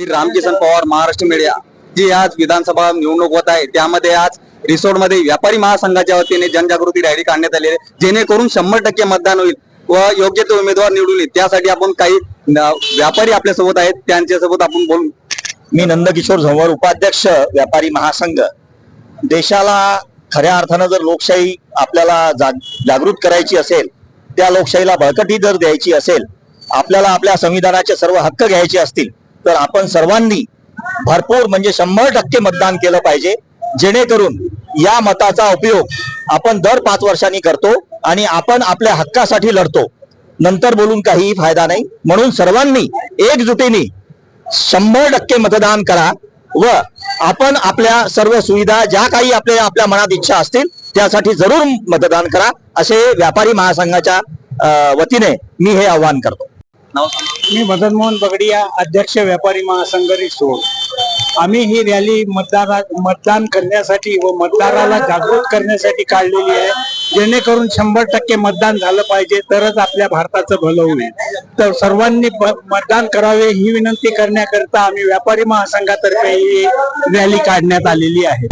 Ramkisan Pawar Maharashtra media जी आज विधानसभा निवडणूक होत आहे त्यामध्ये आज रिसोर्टमध्ये व्यापारी महासंघाच्या वतीने जनजागृती रॅली काढण्यात आली आहे. जेणेकरून शंभर टक्के मतदान होईल व योग्य ते उमेदवार निवडून येईल. त्यासाठी आपण काही व्यापारी आपल्यासोबत आहेत. त्यांच्यासोबत आपण बोलू. मी नंदकिशोर झंवर उपाध्यक्ष व्यापारी महासंघ. देशाला खऱ्या अर्थानं जर लोकशाही आपल्याला जागृत करायची असेल त्या लोकशाहीला बळकटी जर द्यायची असेल आपल्याला आपल्या संविधानाचे सर्व हक्क घ्यायचे असतील तर आपण सर्वांनी भरपूर म्हणजे शंभर टक्के मतदान केलं पाहिजे जेणेकरून या मताचा उपयोग आपण दर पाच वर्षांनी करतो आणि आपण आपल्या हक्कासाठी लढतो. नंतर बोलून काहीही फायदा नाही. म्हणून सर्वांनी एकजुटीने शंभर टक्के मतदान करा व आपण आपल्या सर्व सुविधा ज्या काही आपल्या आपल्या मनात इच्छा असतील त्यासाठी जरूर मतदान करा. असे व्यापारी महासंघाच्या वतीने मी हे आवाहन करतो. मी मदन मोहन बगडिया अध्यक्ष व्यापारी महासंघ रिसोड आम्ही ही रॅली मतदारा मतदान करण्यासाठी व मतदाराला जागृत करण्यासाठी काढलेली आहे. जेणेकरून शंभर टक्के मतदान झालं पाहिजे तरच आपल्या भारताचं भलं होईल. तर सर्वांनी मतदान करावे ही विनंती करण्याकरिता आम्ही व्यापारी महासंघातर्फे ही रॅली काढण्यात आलेली आहे.